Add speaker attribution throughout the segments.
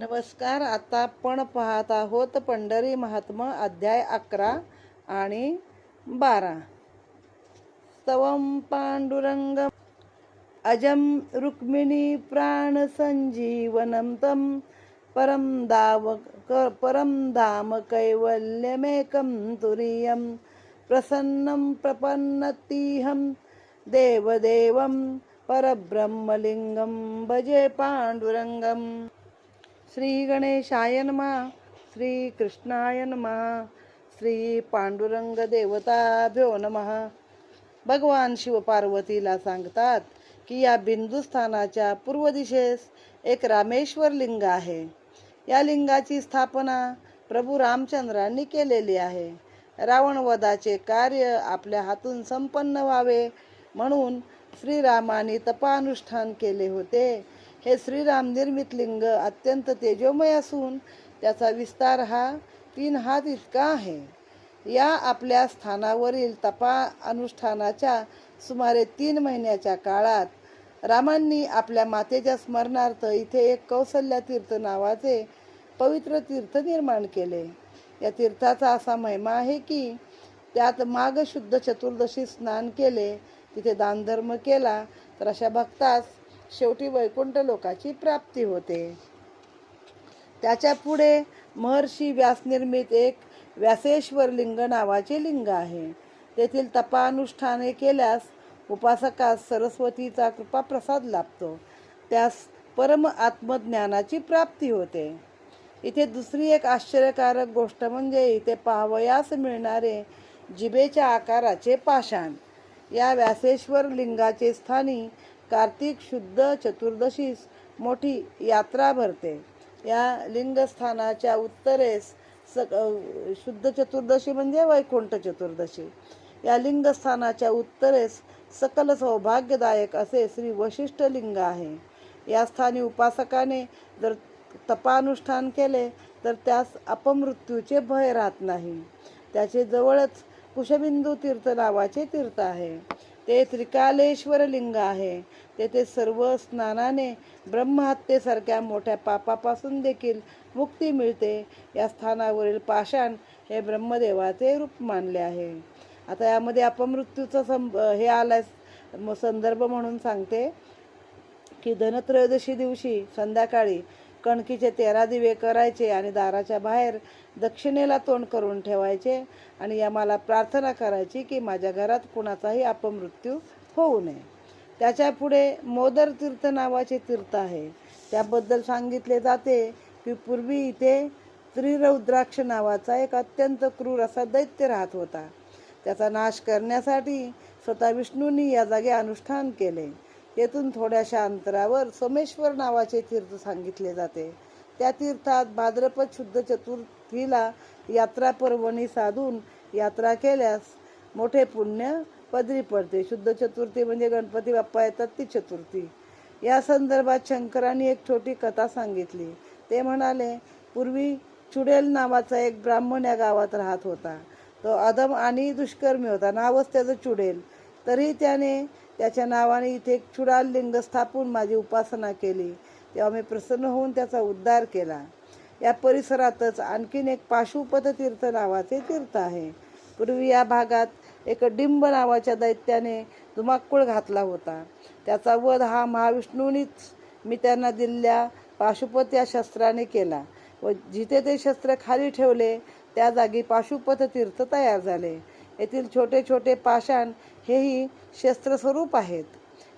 Speaker 1: नमस्कार आता आपण पाहत आहोत पंढरी महात्मा अध्याय अकरा आणि बारा. स्तवम पांडुरंग अजम रुक्मिणी प्राण संजीवनम तम परम दाव क परम धाम कैवल्यमेकं तुरीयं प्रसन्नं प्रपन्नतीहं देवदेवं परब्रह्मलिंगं भजे पांडुरंगम श्री गणेशाय नमा श्री कृष्णाय नमा श्री पांडुरंग देवताभ्यो नमः. भगवान शिवपार्वतीला सांगतात की या बिंदुस्थानाच्या पूर्व दिशेस एक रामेश्वर लिंग आहे. या लिंगाची स्थापना प्रभू रामचंद्रांनी केलेली आहे. रावणवधाचे कार्य आपल्या हातून संपन्न व्हावे म्हणून श्रीरामाने तपानुष्ठान केले होते. हे श्रीराम निर्मित लिंग अत्यंत तेजोमय असून त्याचा विस्तार हा तीन हात इतका आहे. या आपल्या स्थानावरील तपा अनुष्ठानाच्या सुमारे तीन महिन्याच्या काळात रामांनी आपल्या मातेच्या स्मरणार्थ इथे एक कौसल्या तीर्थ नावाचे पवित्र तीर्थ निर्माण केले. या तीर्थाचा असा महिमा आहे की त्यात माघ शुद्ध चतुर्दशी स्नान केले तिथे दानधर्म केला तर अशा भक्तास शेवटी वैकुंठ लोकाची प्राप्ती होते. त्याच्या पुढे महर्षी व्यासनिर्मित एक व्यासेश्वर लिंग नावाचे लिंग आहे. तेथील तपानुष्ठाने केल्यास उपासकास सरस्वतीचा कृपा प्रसाद लाभतो. त्यास परम आत्मज्ञानाची प्राप्ती होते. इथे दुसरी एक आश्चर्यकारक गोष्ट म्हणजे इथे पाहावयास मिळणारे जिभेच्या आकाराचे पाषाण. या व्यासेश्वर लिंगाचे स्थानी कार्तिक शुद्ध चतुर्दशीस मोठी यात्रा भरते. या लिंगस्थानाच्या उत्तरेस स शुद्ध चतुर्दशी म्हणजे वैकुंठ चतुर्दशी. या लिंगस्थानाच्या उत्तरेस सकल सौभाग्यदायक असे श्री वशिष्ठ लिंग आहे. या स्थानी उपासकाने जर तपानुष्ठान केले तर त्यास अपमृत्यूचे भय राहत नाही. त्याचे जवळच कुशबिंदू तीर्थ नावाचे तीर्थ आहे. ते त्रिकालेश्वर लिंग आहे. तेथे सर्व स्नानाने ब्रह्महत्येसारख्या मोठ्या पापापासून देखील मुक्ती मिळते. या स्थानावरील पाषाण हे ब्रह्मदेवाचे रूप मानले आहे. आता यामध्ये अपमृत्यूचा सं हे आलाय म- संदर्भ म्हणून सांगते की धनत्रयोदशी दिवशी संध्याकाळी कणकीचे तेरा दिवे करायचे आणि दाराच्या बाहेर दक्षिणेला तोंड करून ठेवायचे आणि यमाला प्रार्थना करायची की माझ्या घरात कुणाचाही अपमृत्यू होऊ नये. त्याच्या पुढे मोदर तीर्थ नावाचे तीर्थ आहे. त्याबद्दल सांगितले जाते की पूर्वी इथे त्रिरौद्राक्ष नावाचा एक अत्यंत क्रूर असा दैत्य राहत होता. त्याचा नाश करण्यासाठी स्वतः विष्णूंनी या जागी अनुष्ठान केले. येथून थोड्याशा अंतरावर सोमेश्वर नावाचे तीर्थ सांगितले जाते. त्या तीर्थात भाद्रपद शुद्ध चतुर्थीला यात्रा पर्वणी साधून यात्रा केल्यास मोठे पुण्य पदरी पडते. शुद्ध चतुर्थी म्हणजे गणपती बाप्पा येतात ती चतुर्थी. या संदर्भात शंकरांनी एक छोटी कथा सांगितली. ते म्हणाले पूर्वी चुडेल नावाचा एक ब्राह्मण या गावात राहत होता. तो अदम आणि दुष्कर्मी होता. नावच त्याचं चुडेल. तरी त्याने त्याच्या नावाने इथे एक चुडाल लिंग स्थापून माझी उपासना केली. तेव्हा मी प्रसन्न होऊन त्याचा उद्धार केला. या परिसरातच आणखीन एक पाशुपत तीर्थ नावाचे तीर्थ आहे. पूर्वी या भागात एक डिंब नावाच्या दैत्याने धुमाकूळ घातला होता. त्याचा वध हा महाविष्णूनीच मी त्यांना दिलेल्या पाशुपत या शस्त्राने केला व जिथे ते शस्त्र खाली ठेवले त्या जागी पाशुपत तीर्थ तयार झाले. येथील छोटे छोटे पाषाण हेही शस्त्रस्वरूप आहेत.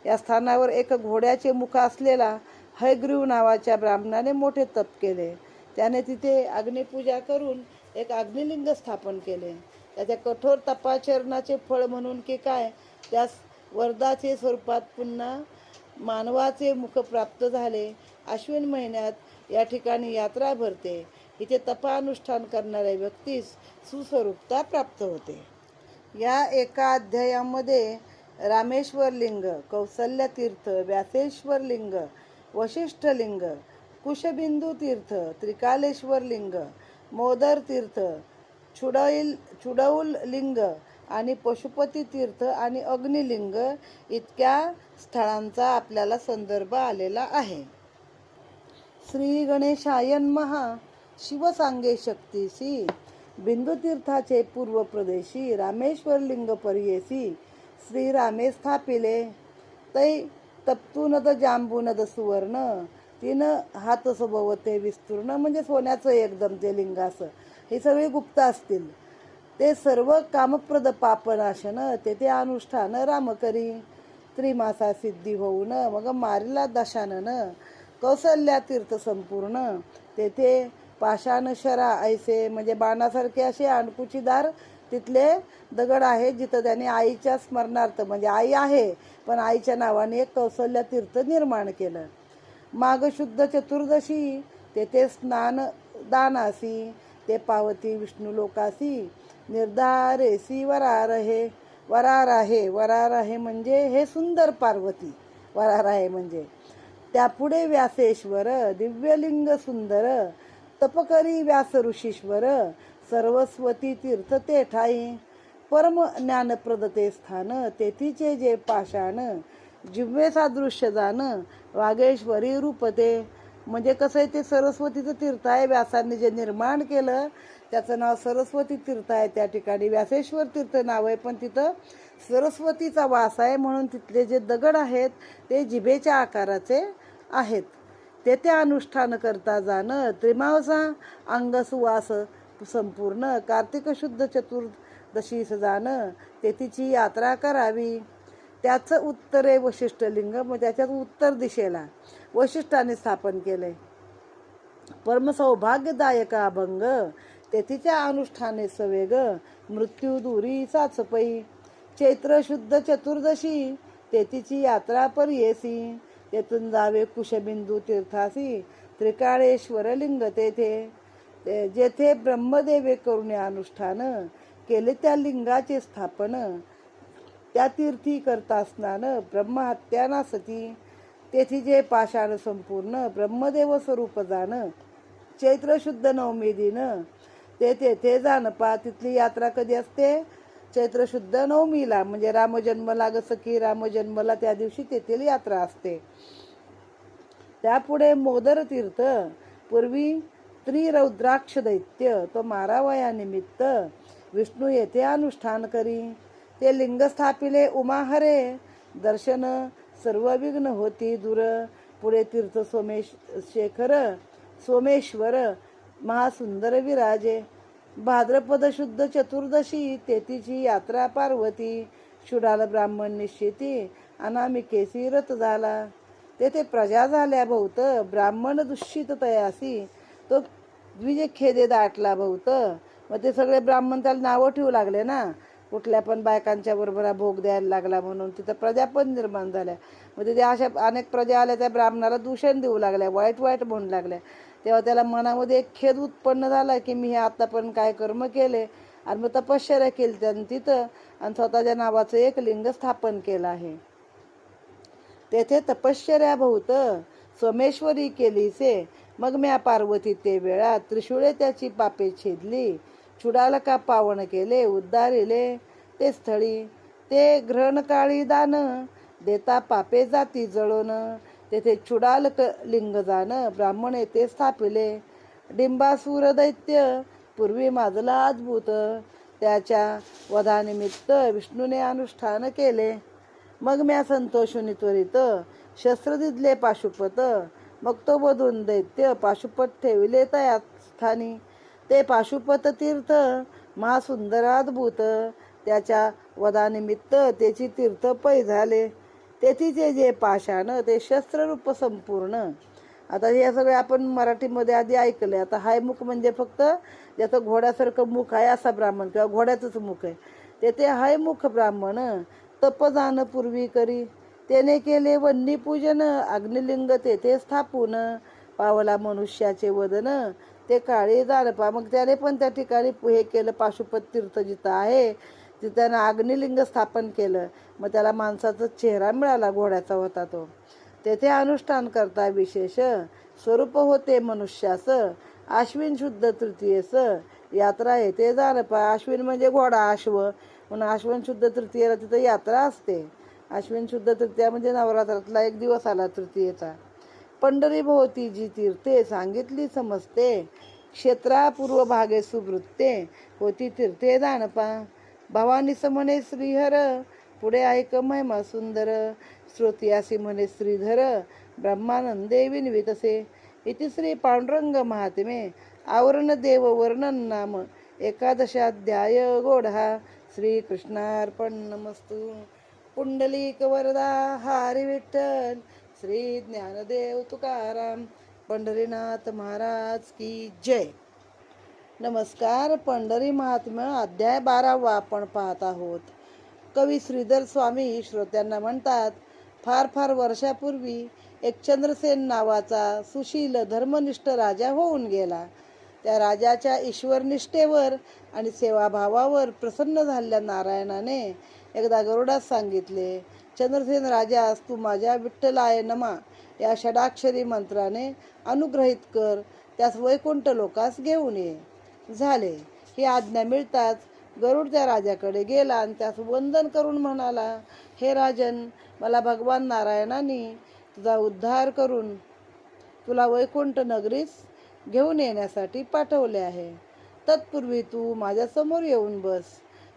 Speaker 1: या स्थानावर एक घोड्याचे मुख असलेला हयग्रीव नावाच्या ब्राह्मणाने मोठे तप केले. त्याने तिथे अग्निपूजा करून एक अग्निलिंग स्थापन केले. त्याच्या कठोर तपाचरणाचे फळ म्हणून की काय त्यास वरदाचे स्वरूपात पुन्हा मानवाचे मुख प्राप्त झाले. अश्विन महिन्यात या ठिकाणी यात्रा भरते. इथे तपानुष्ठान करणाऱ्या व्यक्तीस सुस्वरूपता प्राप्त होते. या एका अध्यायामध्ये रामेश्वर लिंग कौसल्य तीर्थ व्यासेश्वर लिंग वशिष्ठ लिंग कुशबिंदू तीर्थ त्रिकालेश्वर लिंग मोदर तीर्थ छुडईल छुडौल लिंग आणि पशुपती तीर्थ आणि अग्निलिंग इतक्या स्थळांचा आपल्याला संदर्भ आलेला आहे. श्री गणेशायन महा शिवसांगे शक्तीसी बिंदुतीर्थाचे पूर्व प्रदेशी रामेश्वर लिंग पर्येसी श्रीरामे स्थापिले. तै तप्तुनद जांबुनद सुवर्ण तिनं हात सोबवते विस्तूर्ण म्हणजे सोन्याचं एकदम ते लिंगाचं. हे सगळे गुप्त असतील. ते सर्व कामप्रद पापनाशन तेथे अनुष्ठान राम करी त्रिमासा सिद्धी होऊन मग मारिला दशानन कौसल्या तीर्थ संपूर्ण तेथे पाषाणशरा ऐसे म्हणजे बाणासारखे असे अणकुचीदार तिथले दगड आहे जिथं त्याने आईच्या स्मरणार्थ म्हणजे आई आहे पण आईच्या नावाने एक कौशल्य तीर्थ निर्माण केलं. माग शुद्ध चतुर्दशी तेथे स्नान दानासी ते पावती विष्णू लोकासी निर्धारेसी वरार हे वरार आहे वरार आहे म्हणजे हे सुंदर पार्वती वरार आहे म्हणजे. त्यापुढे व्यासेश्वर दिव्यलिंग सुंदर तपकरी व्यास ऋषीश्वर सरस्वती तीर्थ ते ठाई. परम ज्ञानप्रद ते स्थान तेथीचे जे पाषाण जिव्हे सादृश्य जाण वागेश्वरी रूप ते म्हणजे कसं आहे ते सरस्वतीचं तीर्थ आहे व्यासांनी जे निर्माण केलं त्याचं नाव सरस्वती तीर्थ आहे त्या ठिकाणी. व्यासेश्वर तीर्थ नाव आहे पण तिथं सरस्वतीचा वास आहे म्हणून तिथले जे दगड आहेत ते जिभेच्या आकाराचे आहेत. तेथे अनुष्ठान करता जाणं त्रिमावसा अंग सुवास संपूर्ण कार्तिक शुद्ध चतुर्दशीस जाणं तेथीची यात्रा करावी. त्याचं उत्तरे वशिष्ठ लिंग मग त्याच्यात उत्तर दिशेला वशिष्ठाने स्थापन केले. परम सौभाग्यदायक अभंग तेथीच्या अनुष्ठाने सवेग मृत्यू दुरी साचपई. चैत्र शुद्ध चतुर्दशी तेथीची यात्रा पर्येसी तेथून जावे कुशबिंदू तीर्थासी त्रिकाळेश्वर लिंग तेथे जेथे ब्रह्मदेवे करुणे अनुष्ठान केले त्या लिंगाचे स्थापन. त्या तीर्थी करता स्नान ब्रह्महत्याना सती तेथी जे पाषाण संपूर्ण ब्रह्मदेव स्वरूप जाण. चैत्र शुद्ध नवमी दिन. ते तेथे जाण पा तिथली यात्रा कधी असते? चैत्र शुद्ध नवमीला म्हणजे रामजन्मला जसं की रामजन्मला त्या दिवशी तेथील यात्रा असते. त्यापुढे मोदर तीर्थ पूर्वी त्रिरौद्राक्ष दैत्य तो मारावया निमित्त विष्णू येथे अनुष्ठान करी. ते लिंग स्थापिले उमाहरे दर्शन सर्व विघ्न होती दूर. पुढे तीर्थ सोमेश शेखर सोमेश्वर महासुंदर विराजे. भाद्रपद शुद्ध चतुर्दशी तेथीची यात्रा पार्वती शुडाल ब्राह्मण निश्चिती अनामिकेसी रथ झाला तेथे प्रजा झाल्या भोवत ब्राह्मण दुष्टित तयासी तो द्विजखेदे दाटला भोवत. मग ते सगळे ब्राह्मण त्याला नावं ठेवू लागले ना. कुठल्या पण बायकांच्या बरोबर भोग द्यायला लागला म्हणून तिथं प्रजा पण निर्माण झाल्या. मग तिथे अशा अनेक प्रजा आल्या त्या ब्राह्मणाला दूषण देऊ लागल्या वाईट वाईट म्हणू लागल्या. तेव्हा त्याला मनामध्ये एक खेद उत्पन्न झाला की मी हे आता पण काय कर्म केले? आणि मग तपश्चर्या केली त्यांनी तिथं आणि स्वतःच्या नावाचं एक लिंग स्थापन केलं आहे. तेथे तपश्चर्या भोवत सोमेश्वरी केलीसे. मग म्या पार्वती ते वेळा त्रिशूळे त्याची पापे छेदली. चुडाला का पावन केले उद्धारिले ते स्थळी. ते ग्रहणकाळी दान देता पापे जाती जळोनं. तेथे चुडालक लिंग जाण ब्राह्मण येथे स्थापिले. डिंबासूर दैत्य पूर्वी माजला अद्भुत. त्याच्या वधानिमित्त विष्णूने अनुष्ठान केले. मग म्या संतोषुनी त्वरित शस्त्र दिदले पाशुपत. मग तो बधून दैत्य पाशुपत ठेविले त्या स्थानी. ते पाशुपत तीर्थ महासुंदराद्भूत त्याच्या वधानिमित्त त्याची तीर्थ पै झाले. तेथीचे जे पाषाण ते शस्त्ररूप संपूर्ण. आता हे सगळे आपण मराठीमध्ये आधी ऐकले आता हाय मुख म्हणजे फक्त ज्याचं घोड्यासारखं मुख आहे असा ब्राह्मण किंवा घोड्याचंच मुख आहे. तेथे हाय मुख ब्राह्मण तप जाण पूर्वी करी. त्याने केले वन्नी पूजन अग्निलिंग तेथे स्थापून. पावला मनुष्याचे वदन ते काळे जाणपा. मग त्याने पण त्या ठिकाणी हे केलं पाशुपत तीर्थ जिथं आहे. त्यानं अग्निलिंग स्थापन केलं. मग त्याला माणसाचा चेहरा मिळाला घोड्याचा होता तो. तेथे अनुष्ठान करता विशेष स्वरूप होते मनुष्यास आश्विन शुद्ध तृतीयेस यात्रा येते जाणपा अश्विन म्हणजे घोडा अश्व. म्हणून अश्विन शुद्ध तृतीयेला तिथं यात्रा असते. अश्विन शुद्ध तृतीया म्हणजे नवरात्रातला एक दिवस आला तृतीयेचा. पंढरी भोवती जी तीर्थे सांगितली समजते. क्षेत्रा पूर्व भागे सुवृत्ते होती तीर्थे दानपा भवानी समणे श्रीहर पुढे ऐक महिमा सुंदर. श्रोतियासी म्हणे श्रीधर ब्रह्मानंदे विनवितसे. इति श्री पांडुरंग महात्मे आवरण देव वर्णन नाम. एकादशाध्याय गोढा. श्रीकृष्णार्पण नमस्तू. पुंडलिक वरदा हरी विठ्ठल श्री ज्ञानदेव तुकाराम. पंढरीनाथ महाराज की जय. नमस्कार पंढरी महात्म्य अध्याय बारावा आपण पाहत आहोत. कवी श्रीधर स्वामी श्रोत्यांना म्हणतात फार फार वर्षापूर्वी एक चंद्रसेन नावाचा सुशील धर्मनिष्ठ राजा होऊन गेला. त्या राजाच्या ईश्वरनिष्ठेवर आणि सेवाभावावर प्रसन्न झालेल्या नारायणाने एकदा गरुडास सांगितले चंद्रसेन राजास तू माझ्या विठ्ठलाय नमा. या षडाक्षरी मंत्राने अनुग्रहित कर त्यास वैकुंठ लोकास घेऊन ये. झाले. ही आज्ञा मिळताच गरुड त्या राजाकडे गेला आणि त्यास वंदन करून म्हणाला हे राजन मला भगवान नारायणाने तुझा उद्धार करून तुला वैकुंठ नगरीस घेऊन येण्यासाठी पाठवले आहे. तत्पूर्वी तू माझ्यासमोर येऊन बस.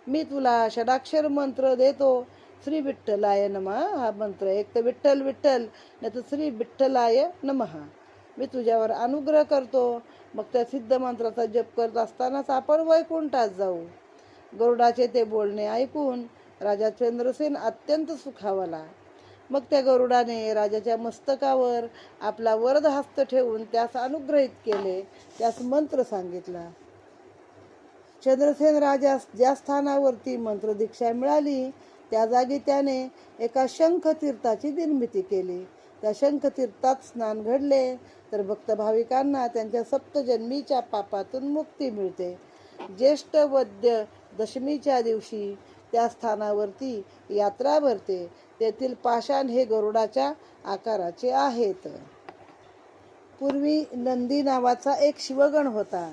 Speaker 1: मी तुला षडाक्षर मंत्र देतो. श्री विठ्ठलाय नमः हा मंत्र एक तर विठ्ठल विठ्ठल नाही तर श्री विठ्ठलाय नमः. मी तुझ्यावर अनुग्रह करतो. मग त्या सिद्ध मंत्राचा जप करत असतानाच आपण वैकुंठात जाऊ. गरुडाचे ते बोलणे ऐकून राजा चंद्रसेन अत्यंत सुखावला. मग त्या गरुडाने राजाच्या मस्तकावर आपला वरद हस्त ठेवून त्यास अनुग्रहित केले. त्यास मंत्र सांगितला. चंद्रसेन राजास ज्या स्थानावरती मंत्रदीक्षा मिळाली त्या जागी त्याने एका शंख तीर्थाची निर्मिती केली. त्या शंख तीर्थात स्नान घडले. तर भक्त भाविकांना त्यांच्या सप्तजन्मीच्या पापातून मुक्ती मिळते. ज्येष्ठ वद्य दशमीच्या दिवशी त्या स्थानावरती यात्रा भरते. तेथील पाषाण हे गरुडाच्या आकाराचे आहेत. पूर्वी नंदी नावाचा एक शिवगण होता.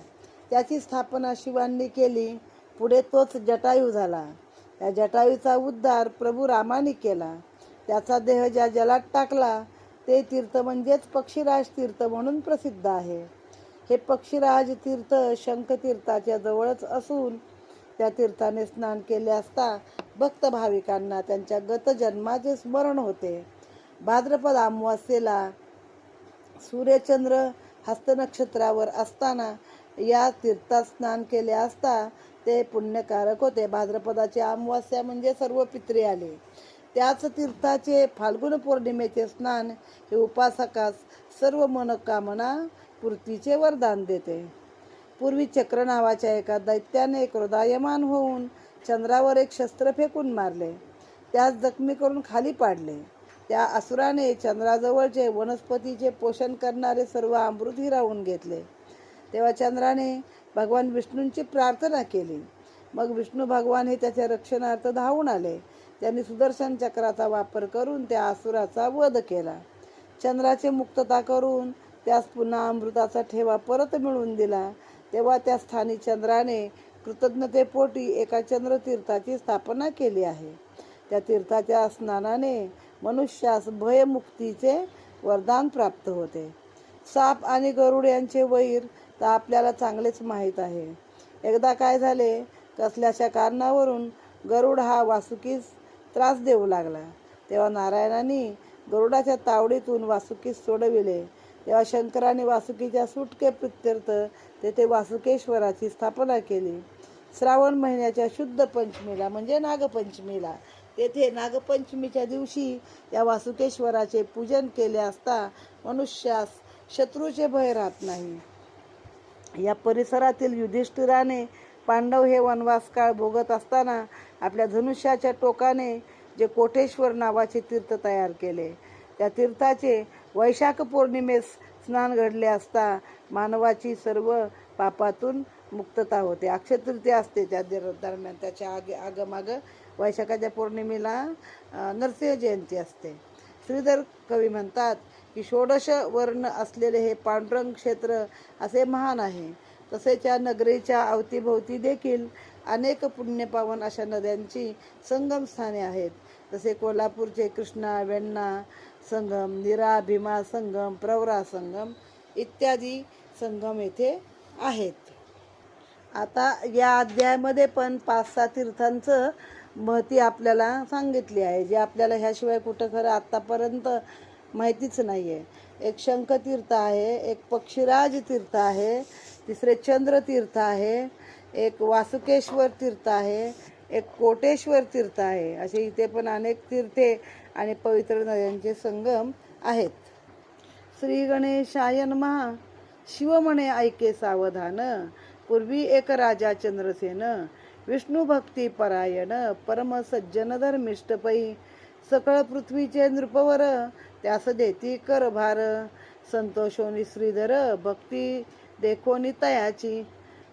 Speaker 1: त्याची स्थापना शिवांनी केली. पुढे तोच जटायू झाला. त्या जटायूचा उद्धार प्रभू रामाने केला. त्याचा देह ज्या जलात टाकला ते तीर्थ म्हणजेच पक्षीराज तीर्थ म्हणून प्रसिद्ध आहे. हे पक्षीराज तीर्थ शंखतीर्थाच्या जवळच असून त्या तीर्थाने स्नान केले असता भक्त भाविकांना त्यांच्या गत जन्माचे स्मरण होते. भाद्रपद अमावास्येला सूर्यचंद्र हस्त नक्षत्रावर असताना या तीर्थात स्नान केले असता ते पुण्यकारक होते. भाद्रपदाची अमावास्या म्हणजे सर्व पित्रे आले. त्याच तीर्थाचे फाल्गुन पौर्णिमेचे स्नान हे उपासकास सर्व मनोकामना पूर्तीचे वरदान देते. पूर्वी चक्र नावाच्या एका दैत्याने क्रोधायमान होऊन चंद्रावर एक शस्त्र फेकून मारले. त्यास जखमी करून खाली पाडले. त्या असुराने चंद्राजवळचे वनस्पतीचे पोषण करणारे सर्व अमृत हिरावून घेतले. तेव्हा चंद्राने भगवान विष्णूंची प्रार्थना केली. मग विष्णू भगवान हे त्याच्या रक्षणार्थ धावून आले. त्यांनी सुदर्शन चक्राचा वापर करून त्या असुराचा वध केला. चंद्राची मुक्तता करून त्यास पुन्हा अमृताचा ठेवा परत मिळवून दिला. तेव्हा त्या स्थानी चंद्राने कृतज्ञतेपोटी एका चंद्रतीर्थाची स्थापना केली आहे. त्या तीर्थाच्या स्नानाने मनुष्यास भयमुक्तीचे वरदान प्राप्त होते. साप आणि गरुड यांचे वैर तर आपल्याला चांगलेच माहीत आहे. एकदा काय झाले कसल्याशा कारणावरून गरुड हा वासुकीस त्रास देऊ लागला. तेव्हा नारायणाने गरुडाच्या तावडीतून वासुकीस सोडविले. तेव्हा शंकराने वासुकीच्या सुटके प्रित्यर्थ तेथे वासुकेश्वराची स्थापना केली. श्रावण महिन्याच्या शुद्ध पंचमीला म्हणजे नागपंचमीला. तेथे नागपंचमीच्या दिवशी या वासुकेश्वराचे पूजन केले असता मनुष्यास शत्रूचे भय राहत नाही. या परिसरातील युधिष्ठिराने पांडव हे वनवास काळ भोगत असताना आपल्या धनुष्याच्या टोकाने जे कोटेश्वर नावाचे तीर्थ तयार केले. त्या तीर्थाचे वैशाख पौर्णिमेस स्नान घडले असता मानवाची सर्व पापातून मुक्तता होते. अक्षय तृतीया असते त्या दरम्यान त्याच्या आगे आगमाग वैशाखाच्या पौर्णिमेला नरसिंह जयंती असते. श्रीधर कवी म्हणतात की षोडश वर्ण असलेले हे पांडुरंग क्षेत्र असे महान आहे. तसेच या नगरीच्या अवतीभोवती देखील अनेक पुण्यपावन अशा नद्यांची संगमस्थाने आहेत. जसे कोल्हापूरचे कृष्णा वेण्णा संगम निरा भीमा संगम प्रवरा संगम इत्यादी संगम येथे आहेत. आता या अध्यायामध्ये पण पाच सहा तीर्थांचं महती आपल्याला सांगितली आहे जे आपल्याला ह्याशिवाय कुठं खरं आत्तापर्यंत माहितीच नाही आहे एक शंखतीर्थ आहे एक पक्षीराज तीर्थ आहे तिसरे चंद्रतीर्थ आहे एक वासुकेश्वर तीर्थ आहे एक कोटेश्वर तीर्थ आहे असे इथे पण अनेक तीर्थे आणि पवित्र नद्यांचे संगम आहेत. श्री गणेशाय महा शिव म्हणे ऐके सावधान. पूर्वी एक राजा चंद्रसेन विष्णू भक्ती परायण परम सज्जन धर्मिष्ठ पै सकळ पृथ्वीचे नृपवर त्यास देती कर भार संतोषोनी श्रीधर भक्ती देखोनी तयाची.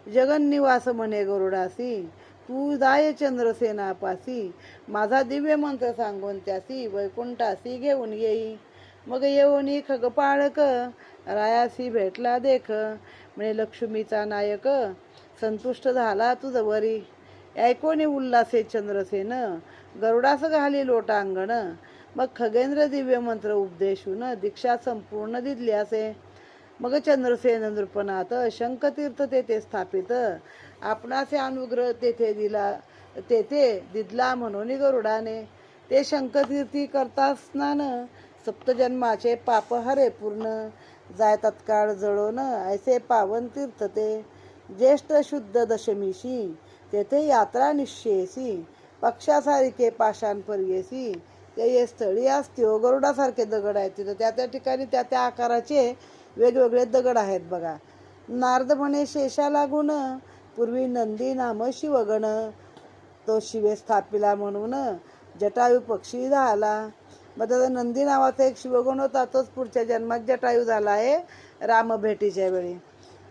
Speaker 1: जगन्निवास म्हणे गरुडासी तू जाय चंद्रसेनापासी माझा दिव्य मंत्र सांगून त्यासी वैकुंठासी घेऊन येई. मग येऊनी खगपाळक रायासी भेटला देख. म्हणे लक्ष्मीचा नायक संतुष्ट झाला तुझवरी ऐकोने उल्हासे चंद्रसेन गरुडास घाली लोटांगण. मग खगेंद्र दिव्य मंत्र उपदेशून दीक्षा संपूर्ण दिली असे. मग चंद्रसेन नृपनाथ शंखतीर्थ तेथे स्थापित आपणाचे अनुग्रह तेथे दिला तेथे दिदला म्हणून गरुडाने. ते शंखतीर्थी करता स्नान सप्तजन्माचे पाप हरे पूर्ण. जाय तत्काळ जळोन ऐसे पावन तीर्थ ते. ज्येष्ठ शुद्ध दशमीशी तेथे यात्रा निश्चयसी पक्षासारखे पाषाण ते ये स्थळी असते गरुडासारखे दगड आहेत तिथं. त्या त्या ठिकाणी त्या त्या आकाराचे वेगवेगळे दगड आहेत बघा. नारद म्हणे शेषा लागून पूर्वी नंदी नाम शिवगण. तो शिवे स्थापिला म्हणून जटायू पक्षी झाला. मग त्याचा नंदी नावाचा एक शिवगुण होता तोच पुढच्या जन्मात जटायू झाला आहे राम भेटीच्या वेळी.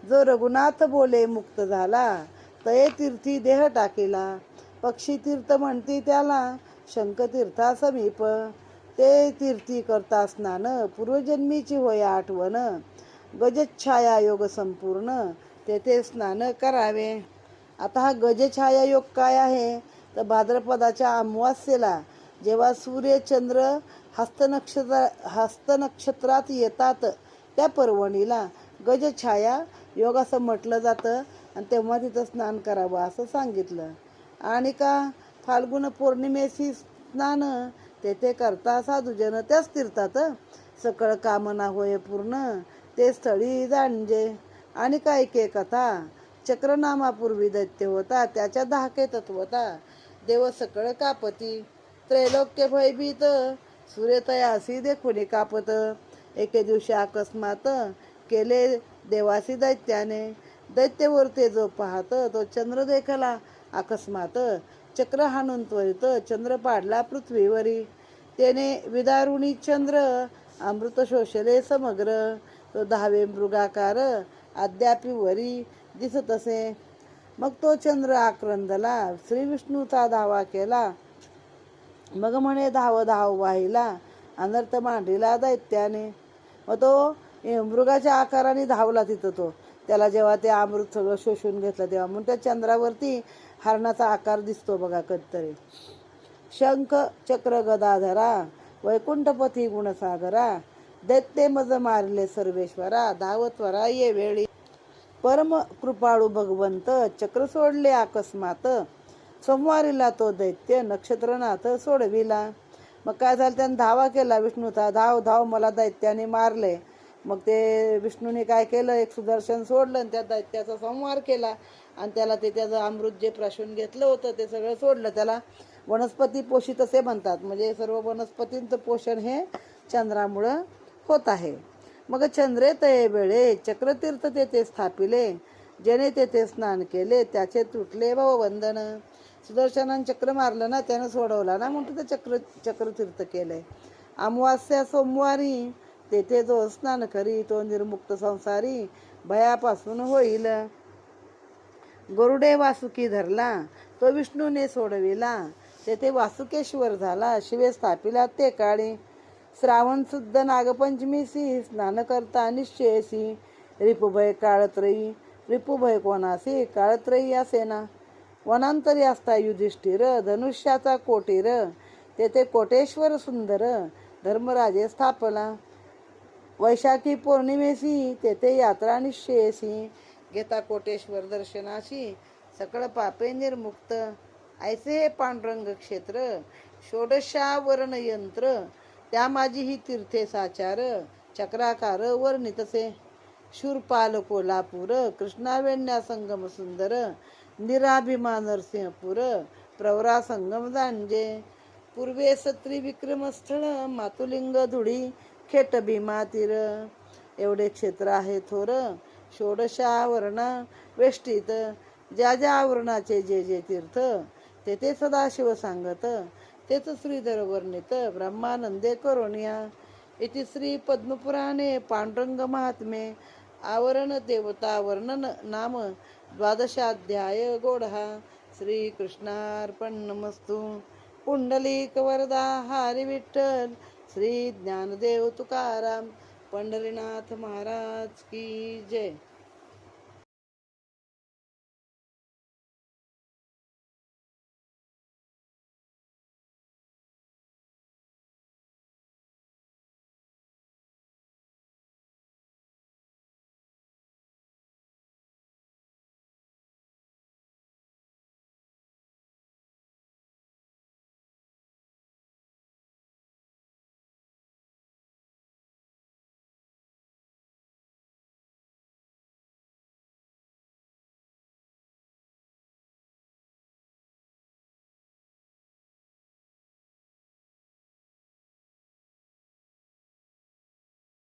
Speaker 1: जो रघुनाथ बोले मुक्त झाला तये तीर्थी देह टाकेला. पक्षी तीर्थ म्हणती त्याला शंखतीर्था समीप. ते तीर्थी करता स्नान पूर्वजन्मीची होय आठवण. गजच्छाया योग संपूर्ण. तेथे स्नान करावे. आता हा गजछाया योग काय आहे? तर भाद्रपदाच्या अमावास्येला जेव्हा सूर्य चंद्र हस्तनक्षत्र हस्तनक्षत्रात येतात त्या पर्वणीला गजछाया योग असं म्हटलं जातं आणि तेव्हा तिथं स्नान करावं असं सांगितलं. आणि का? फाल्गुन पौर्णिमेशी स्नान तेथे करता साधूजन त्याच तीर्थात. सकळ कामना होय पूर्ण. ते स्थळी जाणजे. आणि काय के कथा? चक्रनामापूर्वी दैत्य होता त्याच्या धाके तत्वता देव सकळ कापती त्रैलोक्य भयभीत. सूर्यतयासी देखुनी कापत. एके दिवशी अकस्मात केले देवासी दैत्याने. दैत्यवर ते जो पाहत तो चंद्र देखला. अकस्मात चक्र हाणून त्वरित चंद्र पाडला पृथ्वीवरी. त्याने विदारुणी चंद्र अमृत शोषले समग्र. तो दहावे मृगाकार अद्यापि वरी दिसत असे. मग तो चंद्र आक्रंदला श्रीविष्णूचा धावा केला. मग म्हणे धाव धाव वाहिला अनर्थ मांडीला दैत्याने. मग तो मृगाच्या आकाराने धावला तिथं तो. त्याला जेव्हा ते अमृत सगळं शोषून घेतलं तेव्हा म्हणून त्या चंद्रावरती हरणाचा आकार दिसतो बघा कधीतरी. शंख चक्र गदाधरा वैकुंठपती गुणसागरा दैत्य मज मारले सर्वेश्वरा धावत्वरा ये वेळी. परम कृपाळू भगवंत चक्र सोडले अकस्मात. सोमवारीला तो दैत्य नक्षत्रनाथ सोडविला. मग काय झालं त्यानं धावा केला विष्णूचा. धाव धाव मला दैत्याने मारले. मग ते विष्णूने काय केलं एक सुदर्शन सोडलं आणि त्या दैत्याचा संहार केला. आणि त्याला ते त्याचं अमृत जे प्राशून घेतलं होतं ते सगळं सोडलं. त्याला वनस्पती पोषित असे म्हणतात. म्हणजे सर्व वनस्पतींचं पोषण हे चंद्रामुळं होत आहे. मग चंद्रे तये वेळे चक्रतीर्थ तेथे स्थापिले. जेणे तेथे स्नान केले त्याचे तुटले वंदन. सुदर्शनान चक्र मारलं ना त्यानं सोडवला ना म्हणून ते चक्र चक्रतीर्थ केलंय अमावास्या सोमवारी तेथे जो स्नान करी तो निर्मुक्त संसारी भयापासून होईल. गरुडे वासुकी धरला तो विष्णूने सोडविला. तेथे वासुकेश्वर झाला शिवे स्थापिला ते काळी. श्रावण शुद्ध नागपंचमीसी स्नान करता निश्चयसी रिपुभय काळत्रयी. रिपुभय कोणासी? काळत्रयी असेना वनांतरी असता युधिष्ठिर धनुष्याचा कोटीर. तेथे कोटेश्वर सुंदर धर्मराजे स्थापला. वैशाखी पौर्णिमेसी तेथे यात्रा निश्चयसी घेता कोटेश्वर दर्शनाशी सकळ पापे निर्मुक्त. ऐसे हे पांडुरंग क्षेत्र षोडशावरण यंत्र त्या माझी ही तीर्थे साचार चक्राकार वर्णितसे. शूरपाल कोल्हापूर कृष्णावेण्या संगम सुंदर निराभिमान नरसिंहपूर प्रवरा संगम दांजे. पूर्वे त्रिविक्रमस्थळ मातुलिंग धुळी खेट भीमातीर एवढे क्षेत्र आहे थोर षोडशावरणा वेष्टीत. ज्या ज्या आवरणाचे जे जे तीर्थ तेथे सदाशिव सांगत. तेच श्रीधर वर्णित ब्रह्मानंदे करोनिया इति श्री पद्मपुराणे पांडुरंग महात्मे आवरण देवता वर्णन नाम द्वादशाध्याय गोढा श्रीकृष्णार्पण कृष्णार्पणमस्तु पुंडलिक वरदा हरी विठ्ठल. श्री ज्ञानदेव तुकाराम. पंढरीनाथ महाराज की जय.